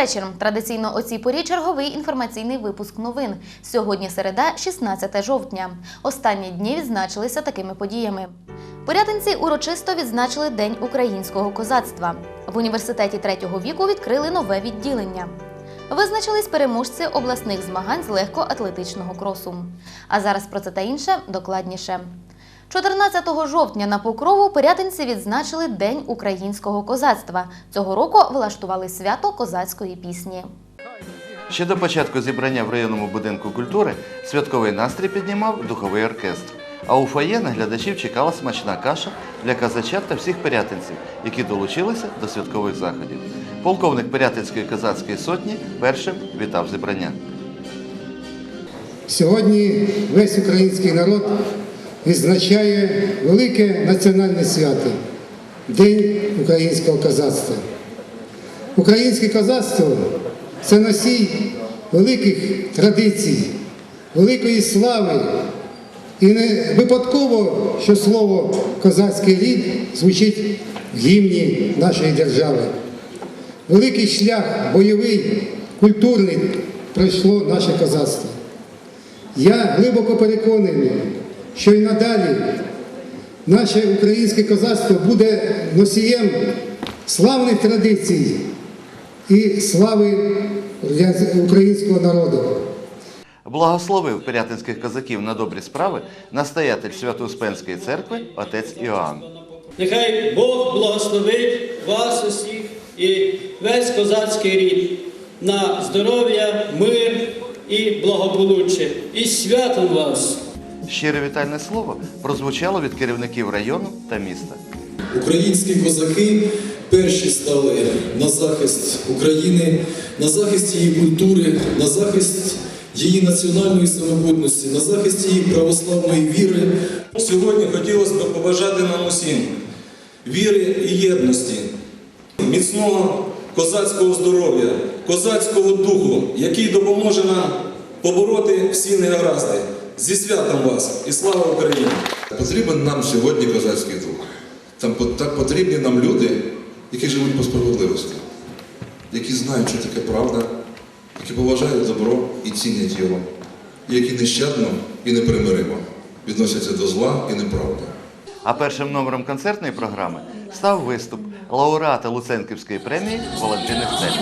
вечір. Традиційно о цій порі черговий інформаційний випуск новин. Сьогодні середа, 16 жовтня. Останні дні відзначилися такими подіями. Порятинці урочисто відзначили День українського козацтва. В університеті третього віку відкрили нове відділення. Визначились переможці обласних змагань з легкоатлетичного кросу. А зараз про це та інше докладніше. 14 жовтня на Покрову порятинці відзначили День українського козацтва. Цього року влаштували свято козацької пісні. Ще до початку зібрання в районному будинку культури святковий настрій піднімав духовий оркестр. А у фоє на глядачів чекала смачна каша для казачат та всіх порятинців, які долучилися до святкових заходів. Полковник Порятинської козацької сотні першим вітав зібрання. Сьогодні весь український народ відзначає велике національне свято День українського козацтва. Українське козацтво це носій великих традицій, великої слави. І не випадково, що слово козацький рід звучить в гімні нашої держави. Великий шлях бойовий, культурний пройшло наше козацтво. Я глибоко переконаний, що і надалі наше українське козацтво буде носієм славних традицій і слави українського народу. Благословив порятинських козаків на добрі справи настоятель Свято-Успенської церкви отець Іоанн. Нехай Бог благословить вас усіх і весь козацький рід на здоров'я, мир і благополуччя. І святом вас! Щире вітальне слово прозвучало від керівників району та міста. Українські козаки перші стали на захист України, на захист її культури, на захист її національної самобутності, на захист її православної віри. Сьогодні хотілося б побажати нам усім віри і єдності, міцного козацького здоров'я, козацького духу, який допоможе нам побороти всі негаразди. Зі святом вас і слава Україні! Потрібен нам сьогодні козацький дух. Там так потрібні нам люди, які живуть по справедливості, які знають, що таке правда, які поважають добро і цінять його, і які нещадно і непримиримо відносяться до зла і неправди. А першим номером концертної програми став виступ лауреата Луценківської премії Валентини Стель.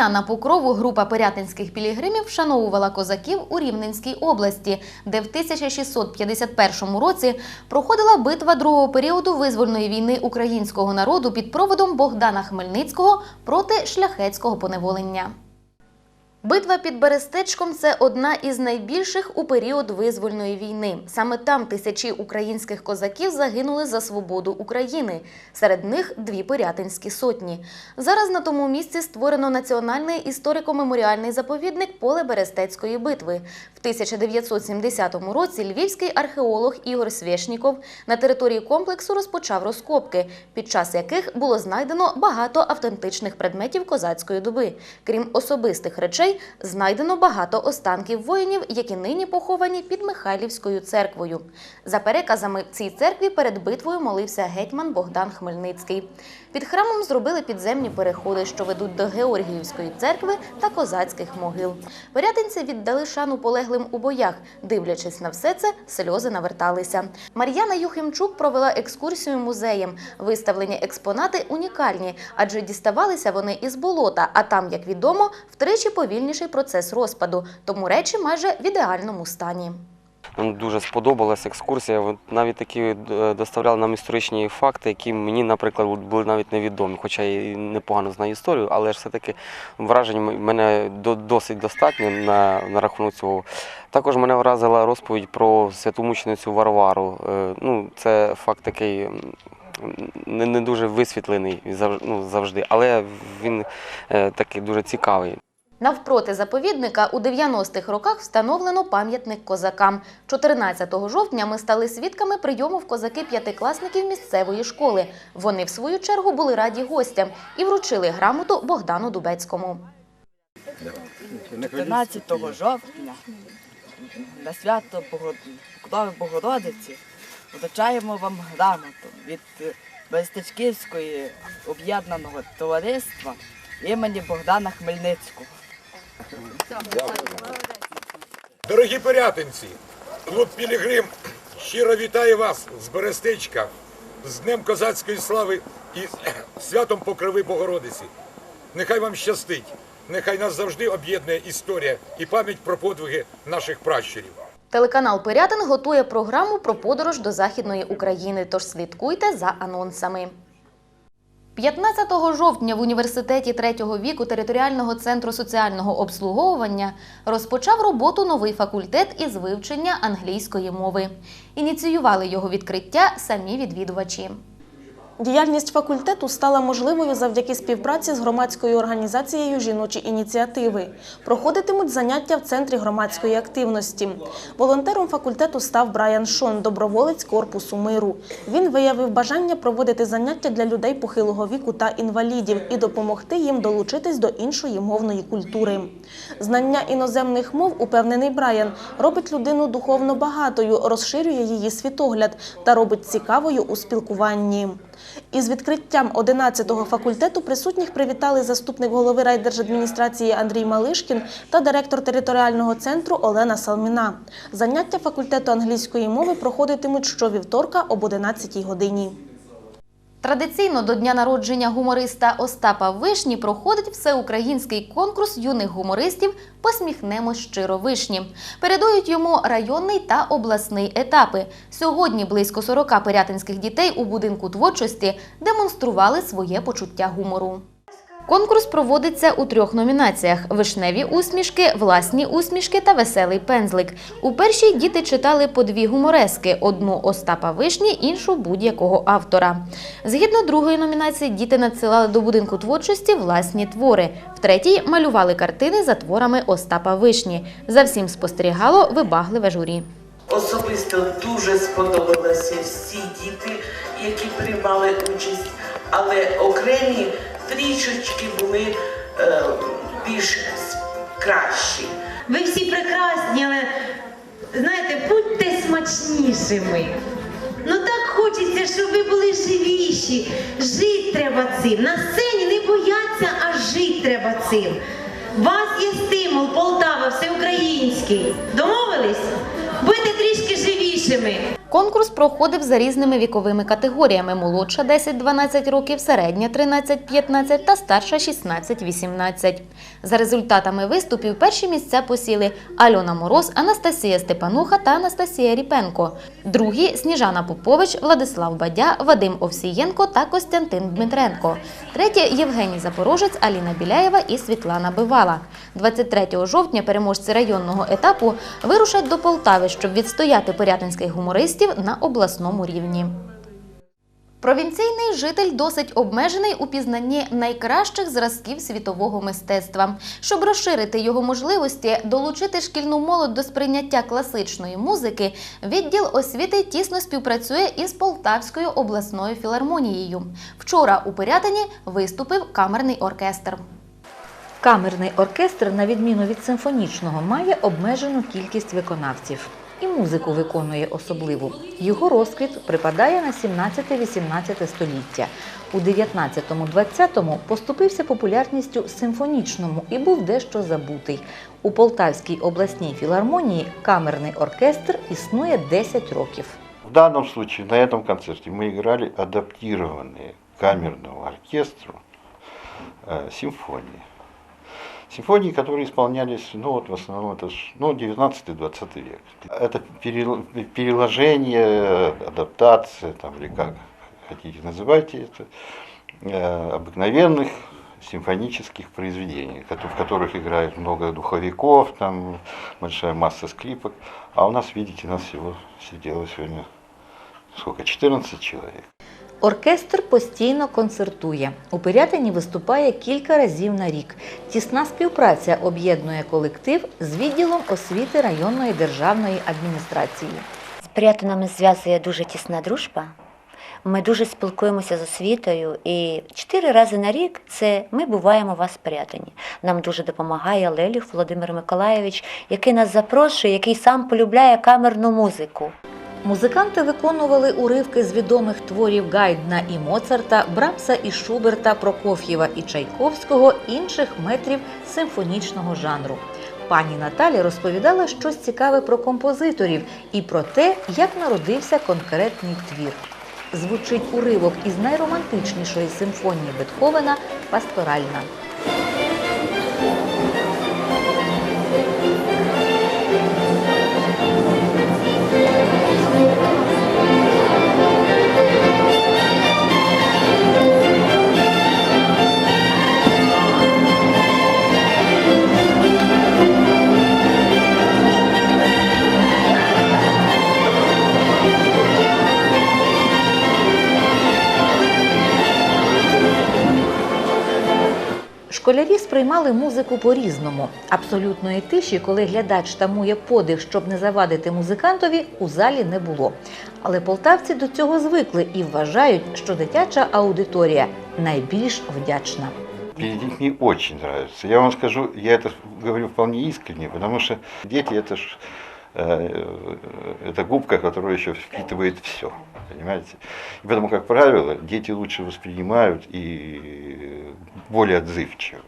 Дня на Покрову група порятинських пілігримів вшановувала козаків у Рівненській області, де в 1651 році проходила битва другого періоду визвольної війни українського народу під проводом Богдана Хмельницького проти шляхетського поневолення. Битва під Берестечком це одна із найбільших у період визвольної війни. Саме там тисячі українських козаків загинули за свободу України. Серед них дві порятинські сотні. Зараз на тому місці створено національний історико-меморіальний заповідник Поле Берестецької битви. В 1970 році львівський археолог Ігор Свєшніков на території комплексу розпочав розкопки, під час яких було знайдено багато автентичних предметів козацької доби. Крім особистих речей, знайдено багато останків воїнів, які нині поховані під Михайлівською церквою. За переказами, в цій церкві перед битвою молився гетьман Богдан Хмельницький. Під храмом зробили підземні переходи, що ведуть до Георгіївської церкви та козацьких могил. Порятинці віддали шану полеглим у боях. Дивлячись на все це, сльози наверталися. Мар'яна Юхимчук провела екскурсію музеєм. Виставлені експонати унікальні, адже діставалися вони із болота, а там, як відомо, втричі повільніший процес розпаду, тому речі майже в ідеальному стані. Нам дуже сподобалася екскурсія. Навіть такі е, доставляли нам історичні факти, які мені, наприклад, були навіть невідомі. Хоча я непогано знаю історію, але ж все-таки вражень мене досить достатньо на, на рахунок цього. Також мене вразила розповідь про святомученицю Варвару. Е, Ну, це факт такий. Не, не дуже висвітлений ну, завжди, але він е, такий дуже цікавий. Навпроти заповідника у 90-х роках встановлено пам'ятник козакам. 14 жовтня ми стали свідками прийому в козаки п'ятикласників місцевої школи. Вони, в свою чергу, були раді гостям і вручили грамоту Богдану Дубецькому. 14 жовтня на свято Богор- Богородиці вручаємо вам грамоту від Берестичківської об'єднаного товариства імені Богдана Хмельницького. Дорогі порятинці, клуб Пілігрим щиро вітає вас з Берестичка, з Днем Козацької слави і святом Покрови Богородиці. Нехай вам щастить, нехай нас завжди об'єднує історія і пам'ять про подвиги наших пращурів. Телеканал Пирятин готує програму про подорож до Західної України, тож слідкуйте за анонсами. 15 жовтня в університеті третього віку територіального центру соціального обслуговування розпочав роботу новий факультет із вивчення англійської мови. Ініціювали його відкриття самі відвідувачі. Діяльність факультету стала можливою завдяки співпраці з громадською організацією Жіночі ініціативи. Проходитимуть заняття в центрі громадської активності. Волонтером факультету став Брайан Шон, доброволець корпусу миру. Він виявив бажання проводити заняття для людей похилого віку та інвалідів і допомогти їм долучитись до іншої мовної культури. Знання іноземних мов, упевнений Брайан, робить людину духовно багатою, розширює її світогляд та робить цікавою у спілкуванні. Із відкриттям 11-го факультету присутніх привітали заступник голови райдержадміністрації Андрій Малишкін та директор територіального центру Олена Салміна. Заняття факультету англійської мови проходитимуть щовівторка об 11-й годині. Традиційно до дня народження гумориста Остапа Вишні проходить всеукраїнський конкурс юних гумористів Посміхнемо щиро вишні. Передують йому районний та обласний етапи. Сьогодні близько 40 пирятинських дітей у будинку творчості демонстрували своє почуття гумору. Конкурс проводиться у трьох номінаціях: вишневі усмішки, власні усмішки та веселий пензлик. У першій діти читали по дві гуморески: одну Остапа Вишні, іншу будь-якого автора. Згідно другої номінації, діти надсилали до будинку творчості власні твори. В третій малювали картини за творами Остапа Вишні. За всім спостерігало вибагливе журі. Особисто дуже сподобалися всі діти, які приймали участь, але окремі трішечки були е, більш кращі. Ви всі прекрасні, але знаєте, будьте смачнішими. Ну так хочеться, щоб ви були живіші. Жити треба цим. На сцені не бояться, а жити треба цим. Вас є стимул, Полтава, всеукраїнський. Домовились? Будьте трішки живішими. Конкурс проходив за різними віковими категоріями: молодша 10-12 років, середня 13-15 та старша 16-18. За результатами виступів перші місця посіли Альона Мороз, Анастасія Степануха та Анастасія Ріпенко. Другі Сніжана Попович, Владислав Бадя, Вадим Овсієнко та Костянтин Дмитренко. Третє Євгеній Запорожець, Аліна Біляєва і Світлана Бивала. 23 жовтня переможці районного етапу вирушать до Полтави, щоб відстояти порятинських гумористів на обласному рівні. Провінційний житель досить обмежений у пізнанні найкращих зразків світового мистецтва. Щоб розширити його можливості, долучити шкільну молодь до сприйняття класичної музики, відділ освіти тісно співпрацює із Полтавською обласною філармонією. Вчора у Пирятині виступив камерний оркестр. Камерний оркестр, на відміну від симфонічного, має обмежену кількість виконавців І музику виконує особливу. Його розквіт припадає на 17-18 століття. У 19-20 поступився популярністю симфонічному і був дещо забутий. У Полтавській обласній філармонії камерний оркестр існує 10 років. В данном случае, на этом концерте, мы играли адаптированные к камерному оркестру э, симфонии. Симфонии, которые исполнялись, ну вот в основном это ну, 19-20 век. Это перел- переложение, адаптация, там, или как хотите называйте это, э, обыкновенных симфонических произведений, в которых играет много духовиков, там большая масса скрипок. А у нас, видите, нас всего сидело сегодня сколько, 14 человек. Оркестр постійно концертує. У Пирятині виступає кілька разів на рік. Тісна співпраця об'єднує колектив з відділом освіти районної державної адміністрації. З Пирятинами зв'язує дуже тісна дружба. Ми дуже спілкуємося з освітою, і чотири рази на рік це ми буваємо у вас в. Нам дуже допомагає Лелюх Володимир Миколайович, який нас запрошує, який сам полюбляє камерну музику. Музиканти виконували уривки з відомих творів Гайдна і Моцарта, Брамса і Шуберта, Прокоф'єва і Чайковського, інших метрів симфонічного жанру. Пані Наталя розповідала щось цікаве про композиторів і про те, як народився конкретний твір. Звучить уривок із найромантичнішої симфонії Бетховена Пасторальна. Школярі сприймали музику по-різному. Абсолютної тиші, коли глядач тамує подих, щоб не завадити музикантові, у залі не було. Але полтавці до цього звикли і вважають, що дитяча аудиторія найбільш вдячна. Мне детьми очень нравится. Я вам скажу, я это говорю вполне искренне, потому что дети это ж э, это губка, которая еще впитывает все. Понимаете? И поэтому, как правило, дети лучше воспринимают и более отзывчивы.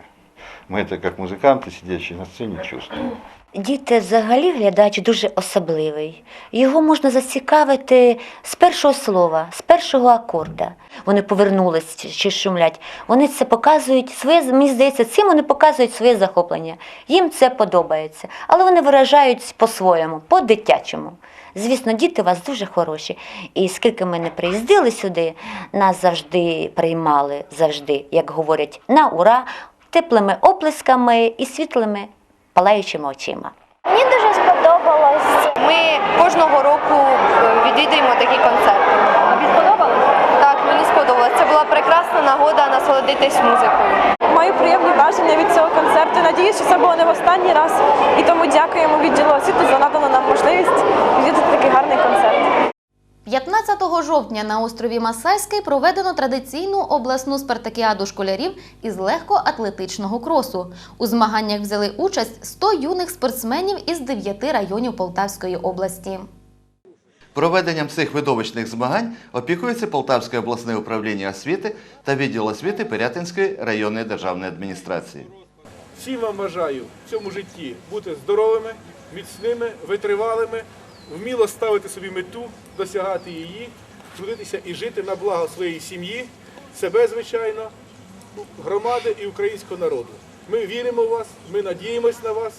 Мы это как музыканты, сидящие на сцене, чувствуем. Діти взагалі глядач дуже особливий. Його можна зацікавити з першого слова, з першого акорда. Вони повернулись чи шумлять. Вони це показують своє, мені здається, цим вони показують своє захоплення. Їм це подобається, але вони виражають по-своєму, по-дитячому. Звісно, діти у вас дуже хороші. І скільки ми не приїздили сюди, нас завжди приймали, завжди, як говорять, на ура, теплими оплесками і світлими палаючими очима. Мені дуже сподобалось. Ми кожного року е, відвідуємо такі концерти. Тобі сподобалось? Так, мені сподобалось. Це була прекрасна нагода насолодитись музикою. Маю приємні враження від цього концерту. Надіюсь, що це було не в останній раз. І тому дякуємо відділу освіти за жовтня на острові Масайський проведено традиційну обласну спартакіаду школярів із легкоатлетичного кросу. У змаганнях взяли участь 100 юних спортсменів із 9 районів Полтавської області. Проведенням цих видовищних змагань опікується Полтавське обласне управління освіти та відділ освіти Пирятинської районної державної адміністрації. Всім вам бажаю в цьому житті бути здоровими, міцними, витривалими, вміло ставити собі мету, досягати її, трудитися і жити на благо своєї сім'ї, себе, звичайно, громади і українського народу. Ми віримо в вас, ми надіємось на вас.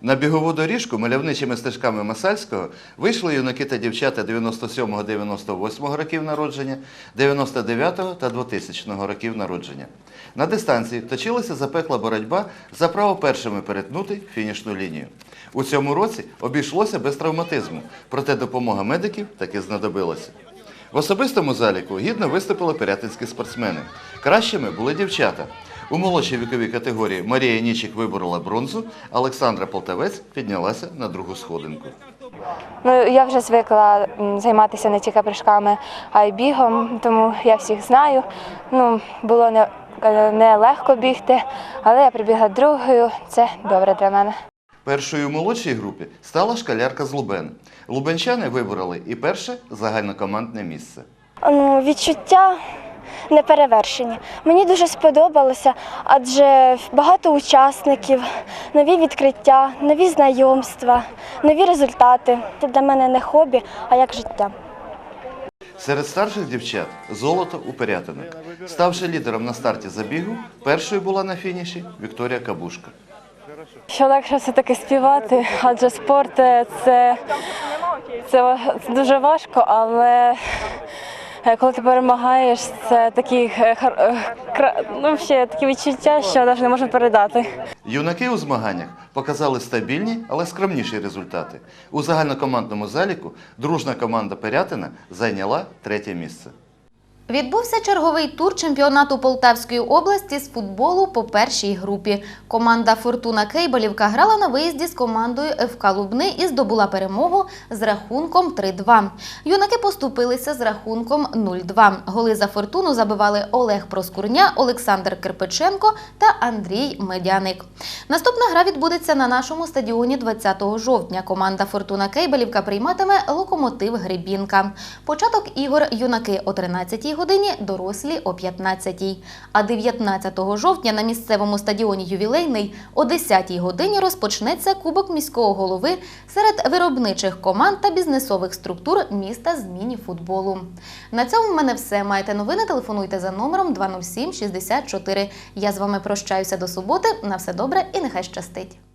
На бігову доріжку мальовничими стежками Масальського вийшли юнаки та дівчата 97-98 років народження, 99 та 2000 років народження. На дистанції точилася запекла боротьба за право першими перетнути фінішну лінію. У цьому році обійшлося без травматизму, проте допомога медиків таки знадобилася. В особистому заліку гідно виступили пирятинські спортсмени. Кращими були дівчата. У молодшій віковій категорії Марія Нічик виборола бронзу, Олександра Полтавець піднялася на другу сходинку. Ну я вже звикла займатися не тільки прыжками, а й бігом, тому я всіх знаю. Ну було не, не легко бігти, але я прибігла другою. Це добре для мене. Першою у молодшій групі стала школярка з Лубен. Лубенчани вибороли і перше загальнокомандне місце. Ну, відчуття неперевершені. Мені дуже сподобалося, адже багато учасників, нові відкриття, нові знайомства, нові результати. Це для мене не хобі, а як життя. Серед старших дівчат золото у Пирятинок. Ставши лідером на старті забігу, першою була на фініші Вікторія Кабушка. Що легше все-таки співати, адже спорт е, це, це дуже важко, але е, коли ти перемагаєш, це такі, е, ну, ще такі відчуття, що навіть не можна передати. Юнаки у змаганнях показали стабільні, але скромніші результати. У загальнокомандному заліку дружна команда Пирятина зайняла третє місце. Відбувся черговий тур чемпіонату Полтавської області з футболу по першій групі. Команда Фортуна Кейбалівка грала на виїзді з командою ФК Лубни і здобула перемогу з рахунком 3-2. Юнаки поступилися з рахунком 0-2. Голи за фортуну забивали Олег Проскурня, Олександр Кирпиченко та Андрій Медяник. Наступна гра відбудеться на нашому стадіоні 20 жовтня. Команда Фортуна Кейбалівка прийматиме локомотив Гребінка. Початок ігор юнаки о 13 годині, дорослі о 15 А 19 жовтня на місцевому стадіоні Ювілейний о 10 годині розпочнеться Кубок міського голови серед виробничих команд та бізнесових структур міста з міні-футболу. На цьому в мене все. Маєте новини? Телефонуйте за номером 207 64. Я з вами прощаюся до суботи. На все добре і нехай щастить.